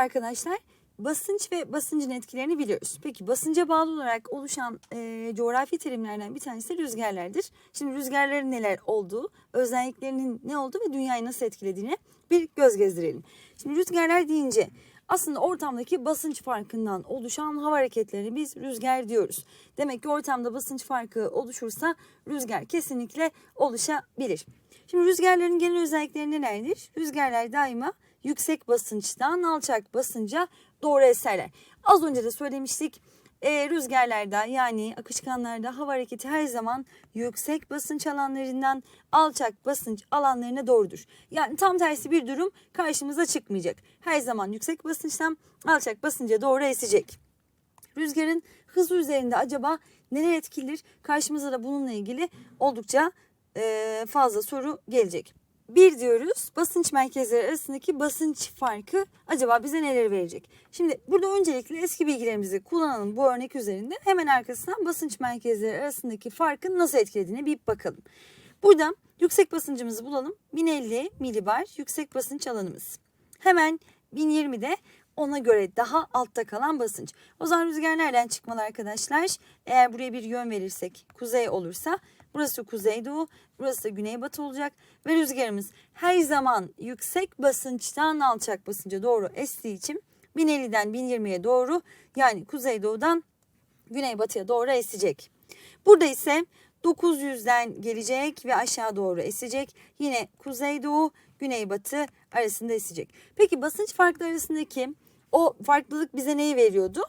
arkadaşlar. Basınç ve basıncın etkilerini biliyoruz. Peki basınca bağlı olarak oluşan e, coğrafi terimlerden bir tanesi de rüzgarlardır. Şimdi rüzgarların neler olduğu, özelliklerinin ne olduğu ve dünyayı nasıl etkilediğine bir göz gezdirelim. Şimdi rüzgarlar deyince aslında ortamdaki basınç farkından oluşan hava hareketlerini biz rüzgar diyoruz. Demek ki ortamda basınç farkı oluşursa rüzgar kesinlikle oluşabilir. Şimdi rüzgarların genel özellikleri nelerdir? Rüzgarlar daima yüksek basınçtan alçak basınca doğru eserler. Az önce de söylemiştik. E, rüzgarlarda yani akışkanlarda hava hareketi her zaman yüksek basınç alanlarından alçak basınç alanlarına doğrudur. Yani tam tersi bir durum karşımıza çıkmayacak. Her zaman yüksek basınçtan alçak basınca doğru esecek. Rüzgarın hızı üzerinde acaba neler etkilir? Karşımıza da bununla ilgili oldukça fazla soru gelecek. Bir diyoruz basınç merkezleri arasındaki basınç farkı acaba bize neler verecek? Şimdi burada öncelikle eski bilgilerimizi kullanalım bu örnek üzerinde. Hemen arkasından basınç merkezleri arasındaki farkın nasıl etkilediğine bir bakalım. Burada yüksek basıncımızı bulalım. 1050 milibar yüksek basınç alanımız. Hemen 1020'de ona göre daha altta kalan basınç. O zaman rüzgar nereden çıkmalı arkadaşlar? Eğer buraya bir yön verirsek kuzey olursa burası kuzeydoğu, burası da güneybatı olacak ve rüzgarımız her zaman yüksek basınçtan alçak basınca doğru estiği için 1050'den 1020'ye doğru yani kuzeydoğudan güneybatıya doğru esecek. Burada ise 900'den gelecek ve aşağı doğru esecek. Yine kuzeydoğu, güneybatı arasında esecek. Peki basınç farkları arasındaki o farklılık bize neyi veriyordu?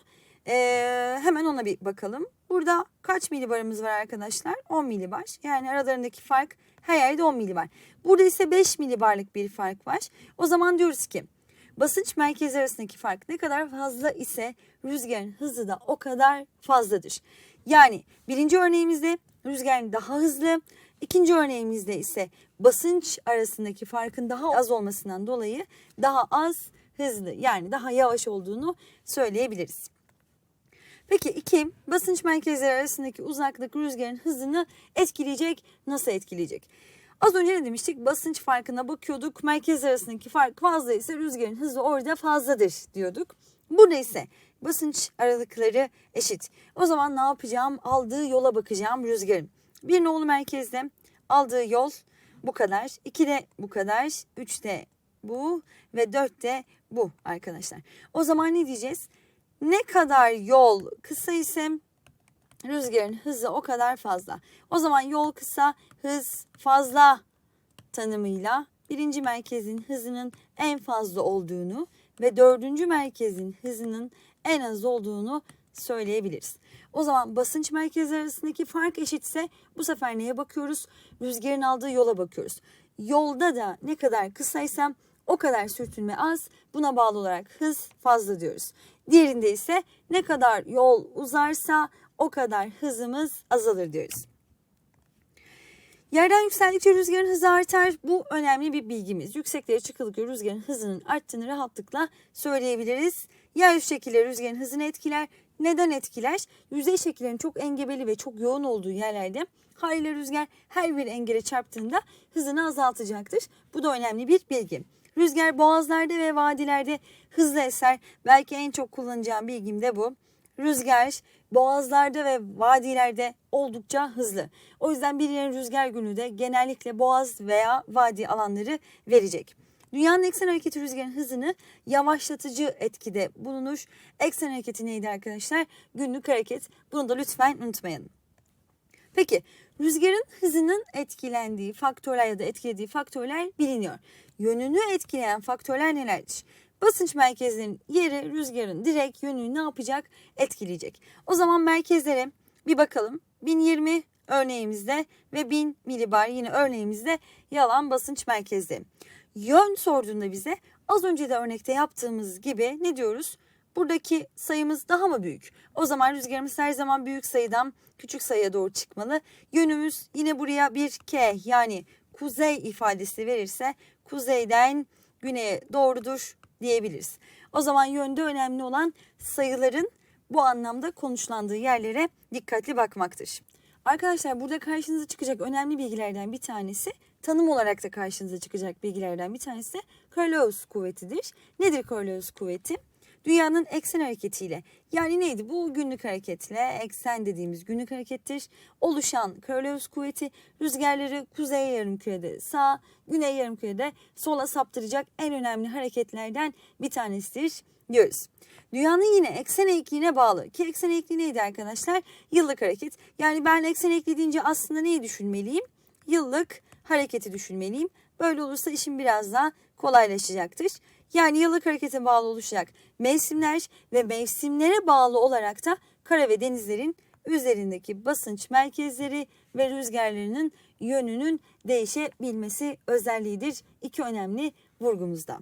Ee, hemen ona bir bakalım. Burada kaç milibarımız var arkadaşlar? 10 milibar. Yani aralarındaki fark her yerde 10 milibar. Burada ise 5 milibarlık bir fark var. O zaman diyoruz ki basınç merkezi arasındaki fark ne kadar fazla ise rüzgarın hızı da o kadar fazladır. Yani birinci örneğimizde rüzgar daha hızlı, ikinci örneğimizde ise basınç arasındaki farkın daha az olmasından dolayı daha az hızlı yani daha yavaş olduğunu söyleyebiliriz. Peki iki basınç merkezleri arasındaki uzaklık rüzgarın hızını etkileyecek. Nasıl etkileyecek? Az önce ne demiştik? Basınç farkına bakıyorduk. Merkez arasındaki fark fazla ise rüzgarın hızı orada fazladır diyorduk. Burada ise basınç aralıkları eşit. O zaman ne yapacağım? Aldığı yola bakacağım rüzgarın. Bir nolu merkezde aldığı yol bu kadar. 2 de bu kadar. 3 de bu ve 4 de bu arkadaşlar. O zaman ne diyeceğiz? Ne kadar yol kısa ise rüzgarın hızı o kadar fazla. O zaman yol kısa, hız fazla tanımıyla birinci merkezin hızının en fazla olduğunu ve dördüncü merkezin hızının en az olduğunu söyleyebiliriz. O zaman basınç merkezleri arasındaki fark eşitse bu sefer neye bakıyoruz? Rüzgarın aldığı yola bakıyoruz. Yolda da ne kadar kısaysam o kadar sürtünme az. Buna bağlı olarak hız fazla diyoruz. Diğerinde ise ne kadar yol uzarsa o kadar hızımız azalır diyoruz. Yerden yükseldikçe rüzgarın hızı artar. Bu önemli bir bilgimiz. Yükseklere çıkıldıkça rüzgarın hızının arttığını rahatlıkla söyleyebiliriz. Yeryüzü şekilleri rüzgarın hızını etkiler. Neden etkiler? Yüzey şekillerin çok engebeli ve çok yoğun olduğu yerlerde haliyle rüzgar her bir engele çarptığında hızını azaltacaktır. Bu da önemli bir bilgi. Rüzgar boğazlarda ve vadilerde hızlı eser. Belki en çok kullanacağım bilgim de bu. Rüzgar boğazlarda ve vadilerde oldukça hızlı. O yüzden bir yerin rüzgar günü de genellikle boğaz veya vadi alanları verecek. Dünyanın eksen hareketi rüzgarın hızını yavaşlatıcı etkide bulunur. Eksen hareketi neydi arkadaşlar? Günlük hareket. Bunu da lütfen unutmayın. Peki rüzgarın hızının etkilendiği faktörler ya da etkilediği faktörler biliniyor. Yönünü etkileyen faktörler nelerdir? Basınç merkezinin yeri rüzgarın direkt yönünü ne yapacak? Etkileyecek. O zaman merkezlere bir bakalım. 1020 örneğimizde ve 1000 milibar yine örneğimizde yalan basınç merkezde. Yön sorduğunda bize az önce de örnekte yaptığımız gibi ne diyoruz? Buradaki sayımız daha mı büyük? O zaman rüzgarımız her zaman büyük sayıdan küçük sayıya doğru çıkmalı. Yönümüz yine buraya bir K yani kuzey ifadesi verirse kuzeyden güneye doğrudur diyebiliriz. O zaman yönde önemli olan sayıların bu anlamda konuşlandığı yerlere dikkatli bakmaktır. Arkadaşlar burada karşınıza çıkacak önemli bilgilerden bir tanesi tanım olarak da karşınıza çıkacak bilgilerden bir tanesi Coriolis kuvvetidir. Nedir Coriolis kuvveti? Dünyanın eksen hareketiyle yani neydi bu günlük hareketle eksen dediğimiz günlük harekettir. Oluşan Coriolis kuvveti rüzgarları kuzey yarımkürede sağ, güney yarımkürede sola saptıracak en önemli hareketlerden bir tanesidir diyoruz. Dünyanın yine eksen eğikliğine bağlı ki eksen eğikliği neydi arkadaşlar? Yıllık hareket. Yani ben eksen eğikliği deyince aslında neyi düşünmeliyim? Yıllık hareketi düşünmeliyim. Böyle olursa işim biraz daha kolaylaşacaktır. Yani yıllık harekete bağlı oluşacak mevsimler ve mevsimlere bağlı olarak da kara ve denizlerin üzerindeki basınç merkezleri ve rüzgarlarının yönünün değişebilmesi özelliğidir. İki önemli vurgumuzda.